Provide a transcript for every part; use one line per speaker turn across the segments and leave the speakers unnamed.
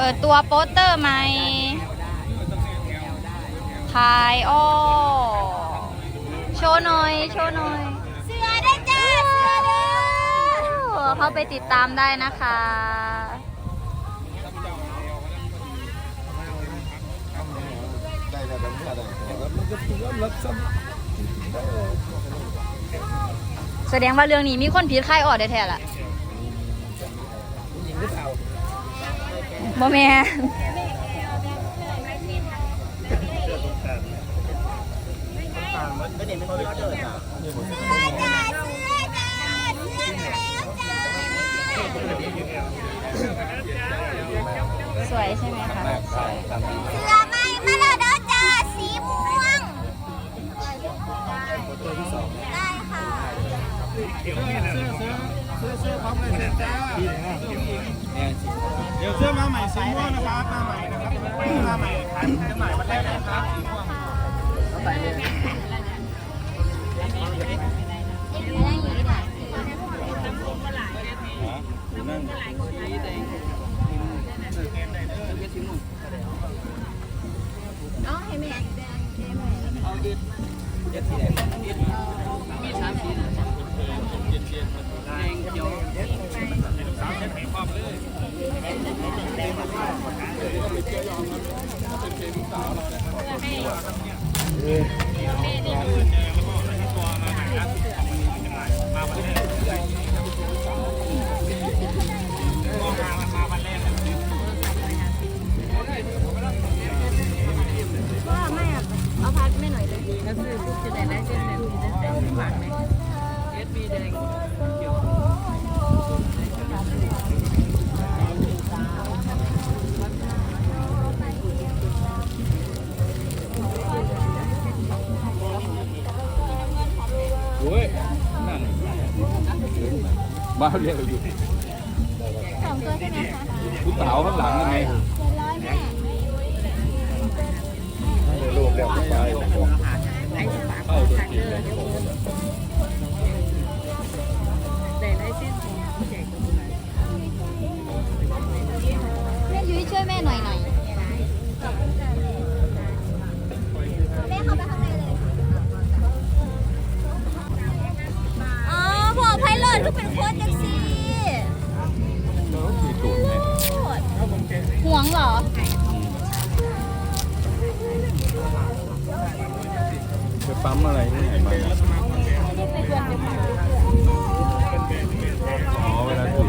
เปิดตัวโปสเตอร์ใหม่ขายอ้อโชว์หน่อย โชว์หน่อย
เสือได้จ้าเสือเด้อ
เข้าไปติดตามได้นะคะ
ได้แล้วมันก็ได้แล้วมันก็ถือว่ารักซ้
แสดงว่าเรื่องนี้มีคนผิดค่ายออดแท้ๆล่ะำ
ยิงหรือเปล่า
บ่แม่น
ไม่ได้ไม่ค่อย
สว
ยใช่ไหมคะ
เสือไหม้มาแล้วจ้าสีม่วง
อเสื้อพร้อมเลยนะจ้าเดี๋
ยวเสื้อมาใหม่สีม่วงนะครับมาใหม่นะครับมาใหม่ขายเสื้อใหม่วันแรกนะครับสีม่วง
ใส่เลย
เอาให้แม่
เย็ดสีแดงมีสามสีนะแดงเขียว
ว่าไม่อะเอาพัดไม่หน่อยเลยก็คือพวกจะได้ได้เส้นแบบนี้ได้เส้นหวานไหมเอสบีแดง
โอ้ย้ยนั่นบ้าเรียกอยู่
สองตัวใช่ไหมคะ
คุณสาวข้างหลังยังไง
เจ็ดร้อยแม่
ลูกแล้วไปเข้าตัวจริงเลย
ว
งเห
รอ
ไปปั๊มอะไรที่ไหนมาอ๋อเวลาถือ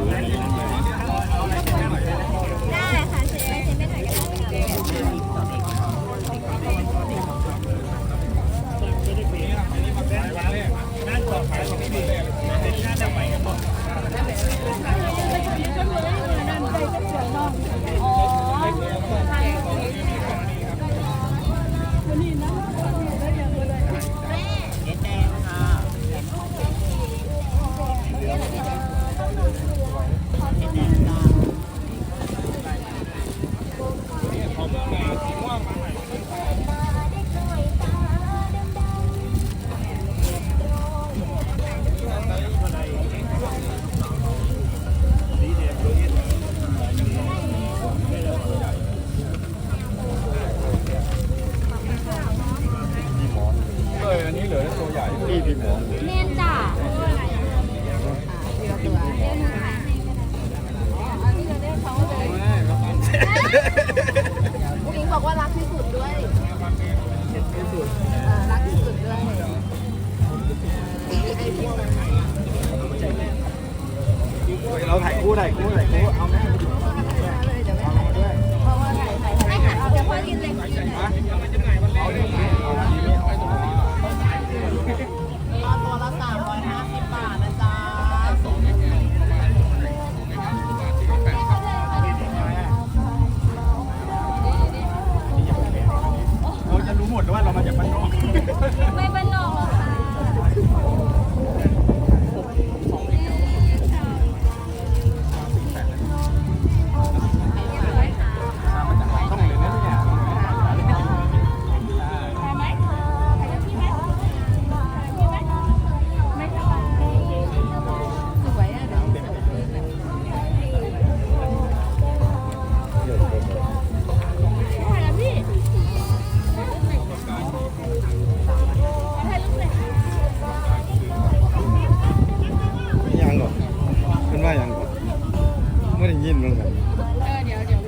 ผู้หญิงบอกว่ารักที่สุดด้วยเออรักที่สุดด้วย
เราถ่ายคู่ถ่ายคู่ถ่ายคู่เอาแม่
เพราะว่าถ่ายถ่ายถ่ายเอาเดี๋ยวพ่อกินเลย
เอา
ยินเหมือ
นกันเอ
อเดี๋ยวเดี๋ยว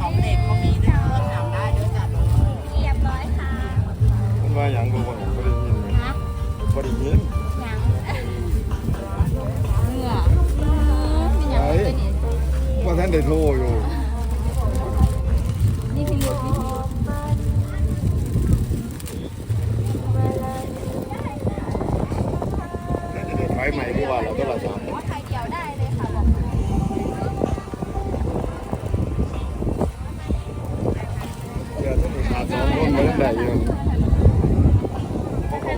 ของเด็กเขามีเด้อจำได้เด้อจัด
เรียบร้อยค่ะ
มันว่าอย่างกูบอกไม่ได้ยินเลย
ฮะ
ไม่ได้ยิน
ยังเหงื่อเป็นยังไงตัวนี้
ว่าท่านได้โทรอยู่ ได้อ
ยู่
แก่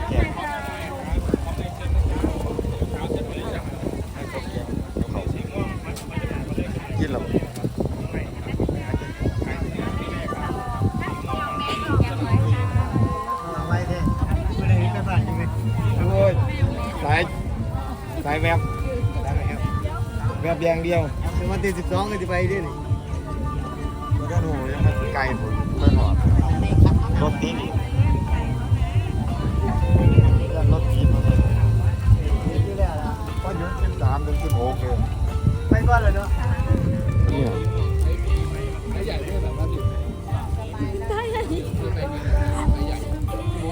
กินแล้ว
ไม่ได้ไม่ได้กระต่ายยังไง
โอ้ยสายสายแวบแวบอย่างเดียว
เป็นวันที่สิบสองเลยที่ไปด้วยนี่
แล้วก็โหยังมันไกลผมเพิ่นหอด รถติดอีกเรื่องรถติดมันเลยก็ยุดสิบสามถึงสิบหกเลย
ไปก่อนเลยเนาะ
เนี่ย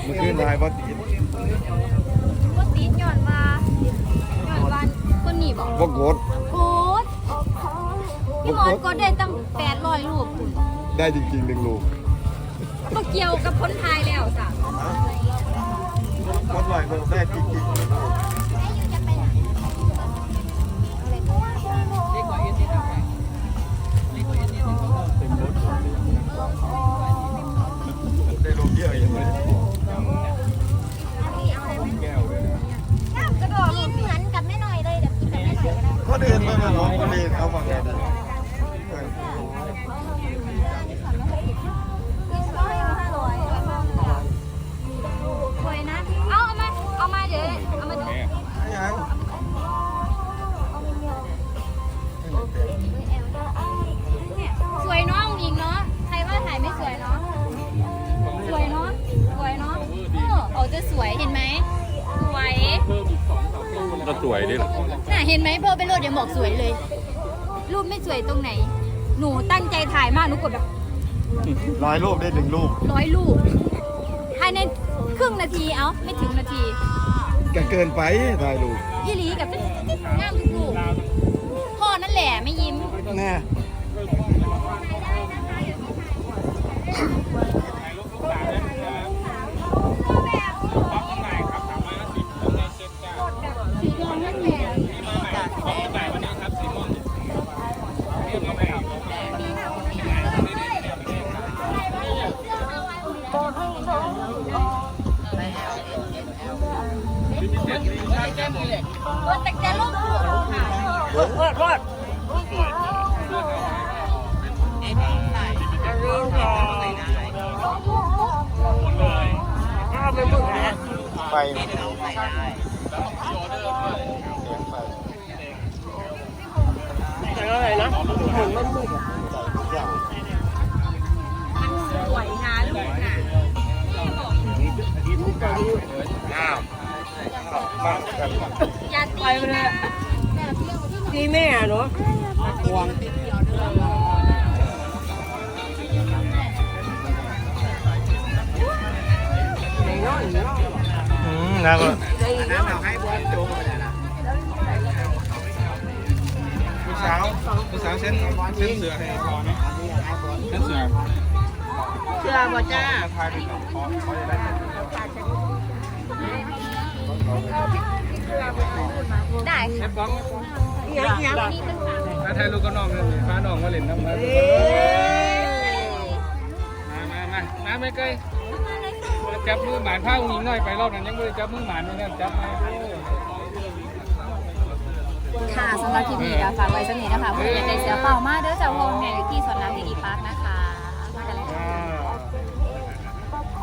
มื่อคืนทายว่าติด
ว่ตีนหย่อนมาหย่อนวันคนหนีบอก
ว่ากด
โคตรพี่มอสก็ได้ตั้งแปดร้อยรูป
ได้จริงๆหนึ่งลูก
ก็เกี่ยวกับคนไทยแล้วจ้ะ
คนลอยก็ได้จริงๆ
สวยดิน่ะเห็นไหมพอไปโหลดยังบอกสวยเลย รูปไม่สวยตรงไหน หนูตั้งใจถ่ายมากหนูกดแบบ
ร้อยรูปได้หนึ่งรูป
ร้อยรูปภายในครึ่งนาทีเอ้าไม่ถึงนาที
ก็เกินไปถ่ายรูป
ยี่หลีกับงามทุกรูปพ่อนั่นแหละไม่ยิ้ม
แน่
วันแต่จะลูกค่ะ
ไปอย่าง
สวยนะลูกนะ
อ้าวมากัน
อย่าตีนะ
ทีแม่เนาะ
ห่ว ง
อืมนะก็
น้ำหนักให้บอลโจมเลยนะ
ผู้สาวผู้สาวเส้นเส้นเสือให้พอไหมเส้นเสือ
เชื่อบ่จ้า
พายไปก่อนพอเขาจะได้
ได้ค่ะ
บ้อง
ยังยัง
มีเป็นฝาก
ถ้าไทยลูกก็น้องเลยพาน้องมาเล่นน้ำมามามามาไม่เกยจับมือหมานผ้าอุ้งอิงหน่อยไปรอบนั้นยังไม่ได้จับมือหมานเลยนะจับมา
ค่ะสำหรับคลิปนี้ก็ฝากไว้สักนิดนะคะเพื่อจะได้เสียเปล่ามากเด้อจากวงแห่อยู่ที่สวนน้ำดีดีพาร์คนะคะ